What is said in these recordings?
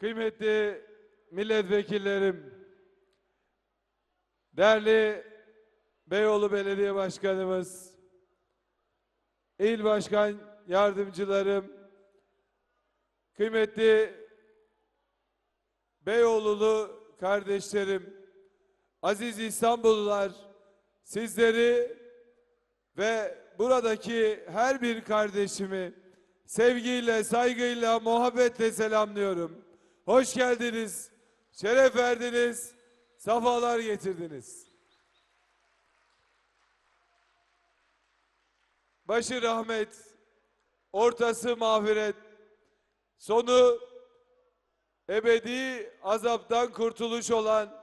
Kıymetli milletvekillerim, değerli Beyoğlu Belediye Başkanımız, il başkan yardımcılarım, kıymetli Beyoğlulu kardeşlerim, aziz İstanbullular, sizleri ve buradaki her bir kardeşimi sevgiyle, saygıyla, muhabbetle selamlıyorum. Hoş geldiniz, şeref verdiniz, safalar getirdiniz. Başı rahmet, ortası mağfiret, sonu ebedi azaptan kurtuluş olan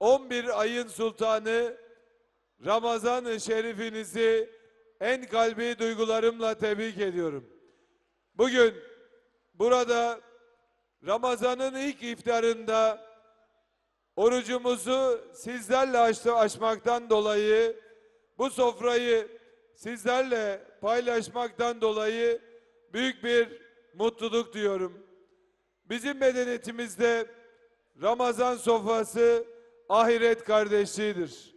11 ayın sultanı Ramazan-ı Şerifinizi en kalbi duygularımla tebrik ediyorum. Bugün burada Ramazan'ın ilk iftarında orucumuzu sizlerle açtı, açmaktan dolayı bu sofrayı sizlerle paylaşmaktan dolayı büyük bir mutluluk duyuyorum. Bizim medeniyetimizde Ramazan sofrası ahiret kardeşliğidir.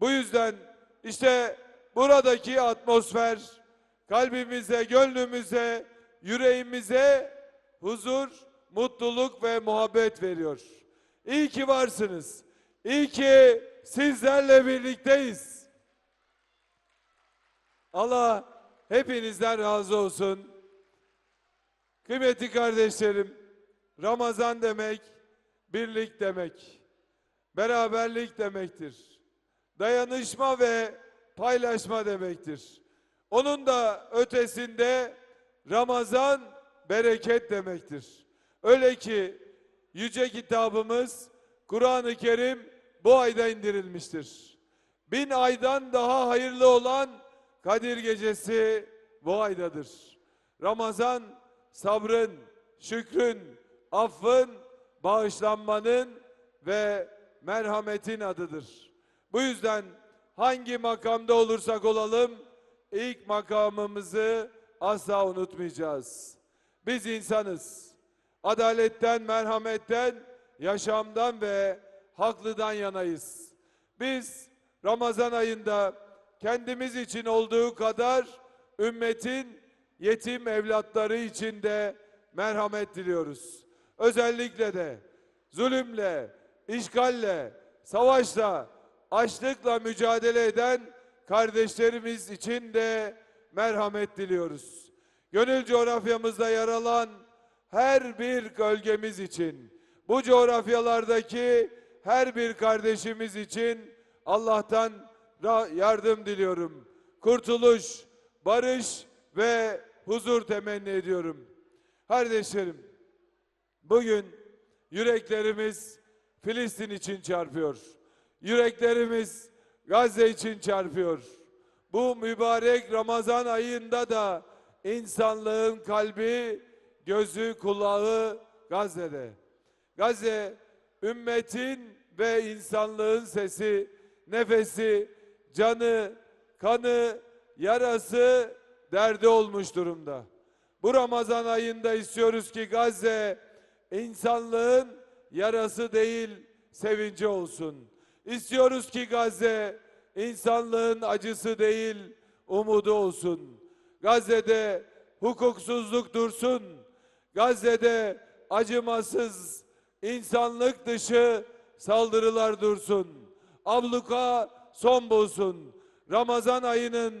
Bu yüzden işte buradaki atmosfer kalbimize, gönlümüze, yüreğimize huzur, mutluluk ve muhabbet veriyor. İyi ki varsınız. İyi ki sizlerle birlikteyiz. Allah hepinizden razı olsun. Kıymetli kardeşlerim, Ramazan demek birlik demek, beraberlik demektir. Dayanışma ve paylaşma demektir. Onun da ötesinde Ramazan bereket demektir. Öyle ki yüce kitabımız Kur'an-ı Kerim bu ayda indirilmiştir. Bin aydan daha hayırlı olan Kadir Gecesi bu aydadır. Ramazan sabrın, şükrün, affın, bağışlanmanın ve merhametin adıdır. Bu yüzden hangi makamda olursak olalım ilk makamımızı asla unutmayacağız. Biz insanız. Adaletten, merhametten, yaşamdan ve haklıdan yanayız. Biz Ramazan ayında kendimiz için olduğu kadar ümmetin yetim evlatları için de merhamet diliyoruz. Özellikle de zulümle, işgalle, savaşla, açlıkla mücadele eden kardeşlerimiz için de merhamet diliyoruz. Gönül coğrafyamızda yer alan her bir gölgemiz için, bu coğrafyalardaki her bir kardeşimiz için Allah'tan yardım diliyorum. Kurtuluş, barış ve huzur temenni ediyorum. Kardeşlerim, bugün yüreklerimiz Filistin için çarpıyor. Yüreklerimiz Gazze için çarpıyor. Bu mübarek Ramazan ayında da insanlığın kalbi, gözü, kulağı Gazze'de. Gazze ümmetin ve insanlığın sesi, nefesi, canı, kanı, yarası, derdi olmuş durumda. Bu Ramazan ayında istiyoruz ki Gazze insanlığın yarası değil, sevinci olsun. İstiyoruz ki Gazze insanlığın acısı değil, umudu olsun. Gazze'de hukuksuzluk dursun. Gazze'de acımasız, insanlık dışı saldırılar dursun. Abluka son bulsun. Ramazan ayının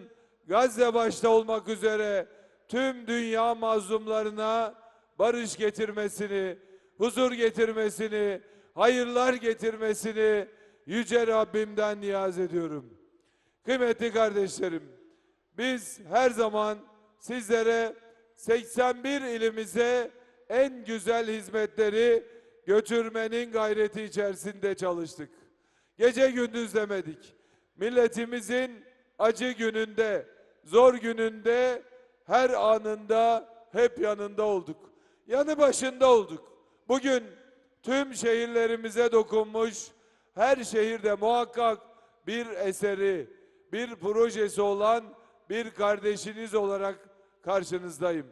Gazze başta olmak üzere tüm dünya mazlumlarına barış getirmesini, huzur getirmesini, hayırlar getirmesini yüce Rabbimden niyaz ediyorum. Kıymetli kardeşlerim, biz her zaman sizlere 81 ilimize en güzel hizmetleri götürmenin gayreti içerisinde çalıştık. Gece gündüz demedik. Milletimizin acı gününde, zor gününde, her anında hep yanında olduk. Yanı başında olduk. Bugün tüm şehirlerimize dokunmuş, her şehirde muhakkak bir eseri, bir projesi olan bir kardeşiniz olarak karşınızdayım.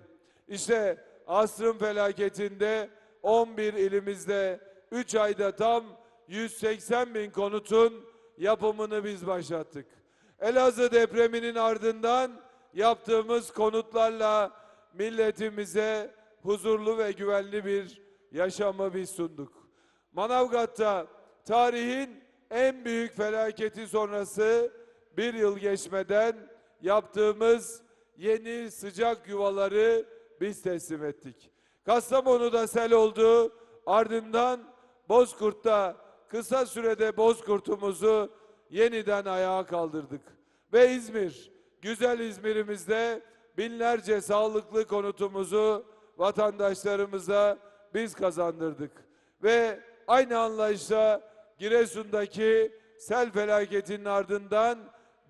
İşte asrın felaketinde 11 ilimizde 3 ayda tam 180 bin konutun yapımını biz başlattık. Elazığ depreminin ardından yaptığımız konutlarla milletimize huzurlu ve güvenli bir yaşamı biz sunduk. Manavgat'ta tarihin en büyük felaketi sonrası bir yıl geçmeden yaptığımız yeni sıcak yuvaları biz teslim ettik. Kastamonu'da sel oldu. Ardından Bozkurt'ta kısa sürede Bozkurt'umuzu yeniden ayağa kaldırdık. Ve İzmir, güzel İzmir'imizde binlerce sağlıklı konutumuzu vatandaşlarımıza biz kazandırdık. Ve aynı anlayışla Giresun'daki sel felaketinin ardından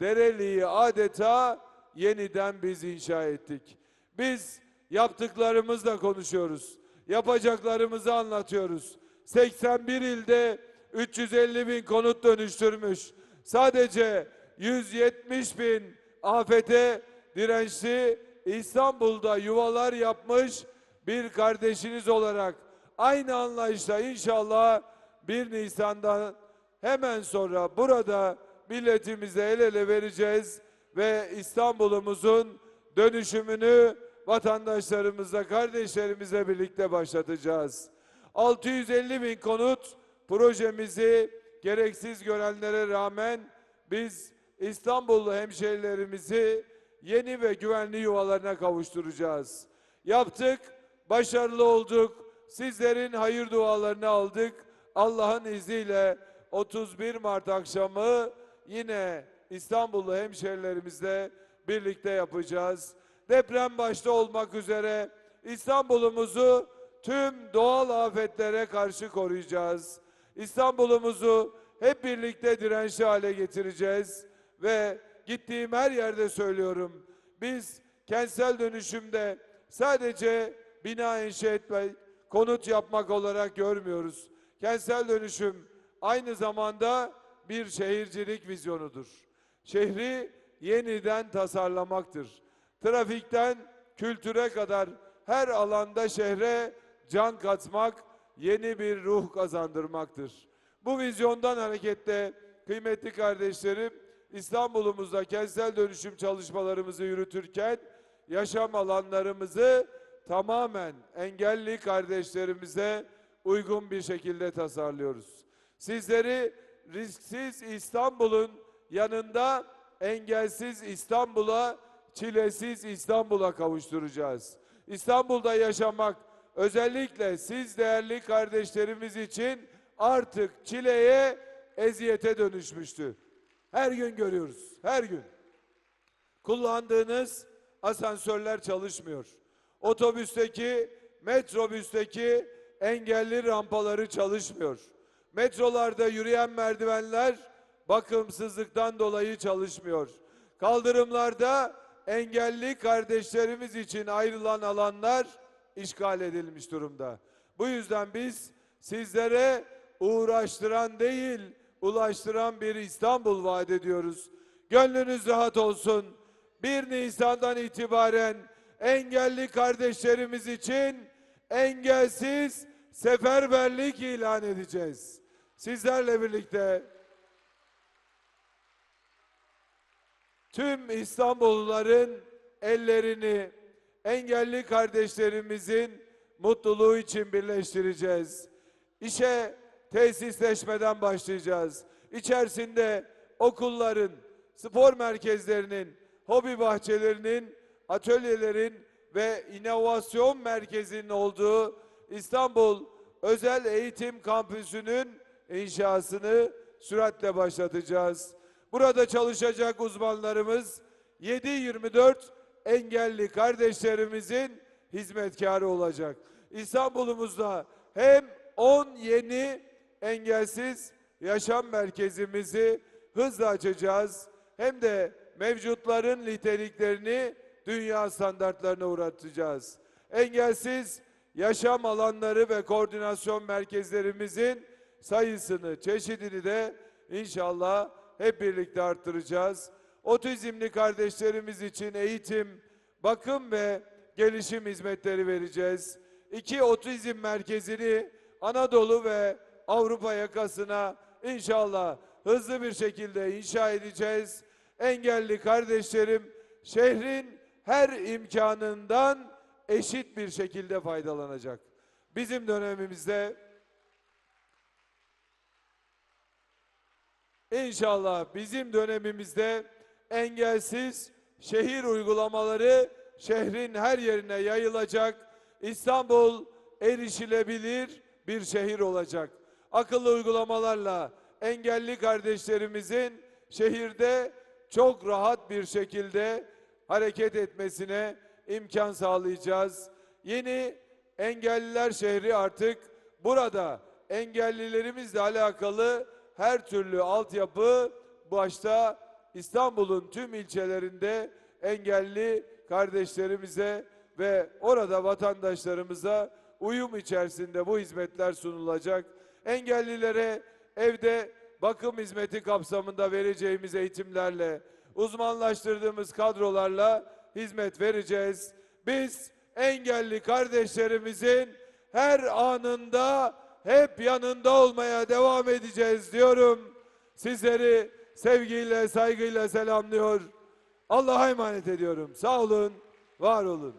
Dereli'yi adeta yeniden biz inşa ettik. Biz yaptıklarımızla konuşuyoruz. Yapacaklarımızı anlatıyoruz. 81 ilde 350 bin konut dönüştürmüş. Sadece 170 bin afete dirençli İstanbul'da yuvalar yapmış bir kardeşiniz olarak aynı anlayışla inşallah 1 Nisan'da hemen sonra burada milletimize el ele vereceğiz ve İstanbul'umuzun dönüşümünü vatandaşlarımızla, kardeşlerimizle birlikte başlatacağız. 650 bin konut projemizi gereksiz görenlere rağmen biz İstanbullu hemşehrilerimizi yeni ve güvenli yuvalarına kavuşturacağız. Yaptık, başarılı olduk. Sizlerin hayır dualarını aldık. Allah'ın izniyle 31 Mart akşamı yine İstanbullu hemşehrilerimizle birlikte yapacağız. Deprem başta olmak üzere İstanbul'umuzu tüm doğal afetlere karşı koruyacağız. İstanbul'umuzu hep birlikte dirençli hale getireceğiz ve gittiğim her yerde söylüyorum. Biz kentsel dönüşümde sadece bina inşa etmek, konut yapmak olarak görmüyoruz. Kentsel dönüşüm aynı zamanda bir şehircilik vizyonudur. Şehri yeniden tasarlamaktır. Trafikten kültüre kadar her alanda şehre can katmak, yeni bir ruh kazandırmaktır. Bu vizyondan hareketle kıymetli kardeşlerim, İstanbul'umuzda kentsel dönüşüm çalışmalarımızı yürütürken yaşam alanlarımızı tamamen engelli kardeşlerimize uygun bir şekilde tasarlıyoruz. Sizleri risksiz İstanbul'un yanında engelsiz İstanbul'a, çilesiz İstanbul'a kavuşturacağız. İstanbul'da yaşamak özellikle siz değerli kardeşlerimiz için artık çileye, eziyete dönüşmüştü. Her gün görüyoruz, her gün. Kullandığınız asansörler çalışmıyor. Otobüsteki, metrobüsteki engelli rampaları çalışmıyor. Metrolarda yürüyen merdivenler bakımsızlıktan dolayı çalışmıyor. Kaldırımlarda engelli kardeşlerimiz için ayrılan alanlar işgal edilmiş durumda. Bu yüzden biz sizlere uğraştıran değil, ulaştıran bir İstanbul vaat ediyoruz. Gönlünüz rahat olsun. 1 Nisan'dan itibaren engelli kardeşlerimiz için engelsiz seferberlik ilan edeceğiz. Sizlerle birlikte tüm İstanbulluların ellerini engelli kardeşlerimizin mutluluğu için birleştireceğiz. İşe tesisleşmeden başlayacağız. İçerisinde okulların, spor merkezlerinin, hobi bahçelerinin, atölyelerin ve inovasyon merkezinin olduğu İstanbul Özel Eğitim Kampüsü'nün inşasını süratle başlatacağız. Burada çalışacak uzmanlarımız 7-24 engelli kardeşlerimizin hizmetkarı olacak. İstanbul'umuzda hem 10 yeni engelsiz yaşam merkezimizi hızla açacağız hem de mevcutların niteliklerini dünya standartlarına uğratacağız. Engelsiz yaşam alanları ve koordinasyon merkezlerimizin sayısını, çeşidini de inşallah hep birlikte arttıracağız. Otizmli kardeşlerimiz için eğitim, bakım ve gelişim hizmetleri vereceğiz. iki otizm merkezini Anadolu ve Avrupa yakasına inşallah hızlı bir şekilde inşa edeceğiz. Engelli kardeşlerim şehrin her imkanından eşit bir şekilde faydalanacak. Bizim dönemimizde İnşallah bizim dönemimizde engelsiz şehir uygulamaları şehrin her yerine yayılacak. İstanbul erişilebilir bir şehir olacak. Akıllı uygulamalarla engelli kardeşlerimizin şehirde çok rahat bir şekilde hareket etmesine imkan sağlayacağız. Yeni engelliler şehri artık burada engellilerimizle alakalı her türlü altyapı başta İstanbul'un tüm ilçelerinde engelli kardeşlerimize ve orada vatandaşlarımıza uyum içerisinde bu hizmetler sunulacak. Engellilere evde bakım hizmeti kapsamında vereceğimiz eğitimlerle, uzmanlaştırdığımız kadrolarla hizmet vereceğiz. Biz engelli kardeşlerimizin her anında hep yanında olmaya devam edeceğiz diyorum. Sizleri sevgiyle, saygıyla selamlıyor. Allah'a emanet ediyorum. Sağ olun, var olun.